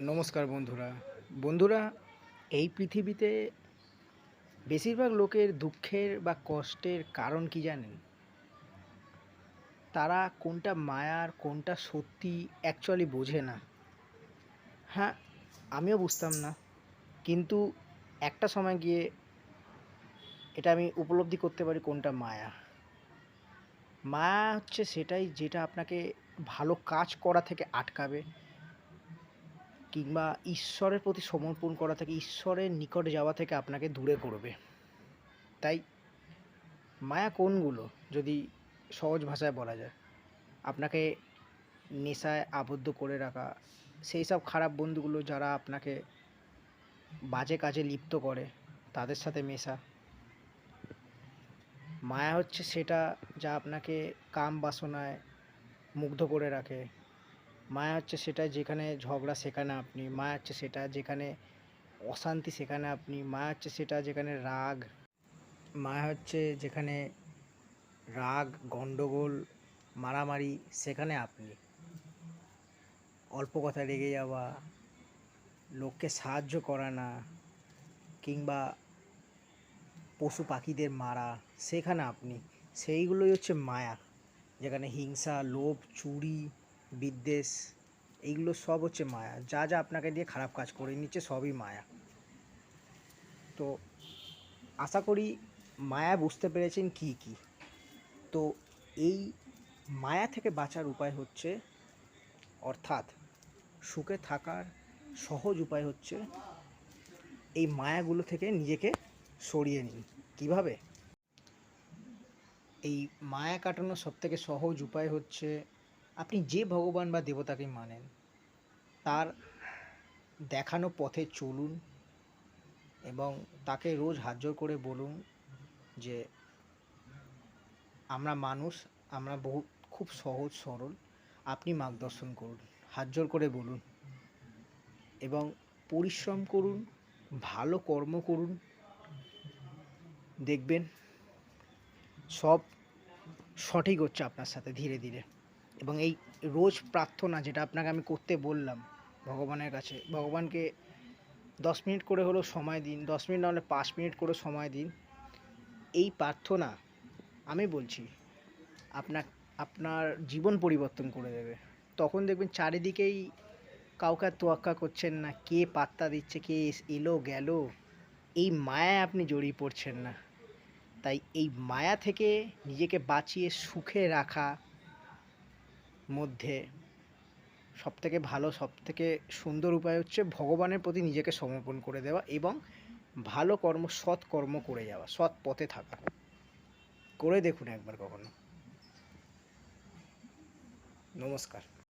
নমস্কার বন্ধুরা। বন্ধুরা, এই পৃথিবীতে বেশিরভাগ লোকের দুঃখের বা কষ্টের কারণ কি জানেন? তারা কোনটা মায়ার কোনটা সত্যি অ্যাকচুয়ালি বোঝে না। হ্যাঁ আমিও বুঝতাম না। কিন্তু একটা সময় গিয়ে এটা আমি উপলব্ধি করতে পারি কোনটা মায়া। মায়া হচ্ছে সেটাই যেটা আপনাকে ভালো কাজ করা থেকে আটকাবে। কিংবা ঈশ্বরের প্রতি সমর্পণ করা থেকে, ঈশ্বরের নিকটে যাওয়া থেকে আপনাকে দূরে করবে। তাই মায়া কোনগুলো? যদি সহজ ভাষায় বলা যায়। আপনাকে নেশায় আবদ্ধ করে রাখা, সেই সব খারাপ বন্ধুগুলো যারা আপনাকে বাজে কাজে লিপ্ত করে, তাদের সাথে মেশা। মায়া হচ্ছে সেটা যা আপনাকে কাম বাসনায় মুগ্ধ করে রাখে। মায়া হচ্ছে সেটা যেখানে ঝগড়া সেখানে আপনি, মায়া হচ্ছে সেটা যেখানে অশান্তি সেখানে আপনি, মায়া হচ্ছে সেটা যেখানে রাগ, মায়া হচ্ছে যেখানে রাগ গণ্ডগোল মারামারি সেখানে আপনি। অল্প কথা রেগে যাওয়া, লোককে সাহায্য করা না, কিংবা পশু পাখিদের মারা, সেখানে আপনি। সেইগুলোই হচ্ছে মায়া, যেখানে হিংসা, লোভ, চুরি বিদ্বেষ, এইগুলো সব হচ্ছে মায়া। যা যা আপনাকে দিয়ে খারাপ কাজ করে নিচ্ছে সবই মায়া। তো আশা করি মায়া বুঝতে পেরেছেন কি কি। তো এই মায়া থেকে বাঁচার উপায় হচ্ছে, অর্থাৎ সুখে থাকার সহজ উপায় হচ্ছে, এই মায়াগুলো থেকে নিজেকে সরিয়ে নিন। কীভাবে? এই মায়া কাটানোর সবথেকে সহজ উপায় হচ্ছে আপনি যে ভগবান বা দেবতাকে মানেন, তার দেখানো পথে চলুন এবং তাকে রোজ হাত জোর করে বলুন যে, আমরা মানুষ, আমরা বহু, খুব সহজ, সরল, আপনি মার্গদর্শন করুন হাত জোর করে বলুন এবং পরিশ্রম করুন, ভালো কর্ম করুন। দেখবেন সব সঠিক হচ্ছে আপনার সাথে ধীরে ধীরে। এবং এই রোজ প্রার্থনা যেটা আপনাকে আমি করতে বললাম ভগবানের কাছে, ভগবানকে দশ মিনিট করে হলেও সময় দিন, দশ মিনিট নাহলে পাঁচ মিনিট করে সময় দিন। এই প্রার্থনা আমি বলছি, আপনার আপনার জীবন পরিবর্তন করে দেবে। তখন দেখবেন চারিদিকেই কাউকে তোয়াক্কা করছেন না, কে পাত্তা দিচ্ছে, কে এলো, গেল। এই মায়ায় আপনি জড়িয়ে পড়ছেন না। তাই এই মায়া থেকে নিজেকে বাঁচিয়ে সুখে রাখা মধ্যে সবথেকে ভালো, সবথেকে সুন্দর উপায় হচ্ছে ভগবানের প্রতি নিজেকে সমর্পণ করে দেওয়া এবং ভালো কর্ম, সৎ কর্ম করে যাওয়া, সৎ পথে থাকা। করে দেখুন একবার কখনো। নমস্কার।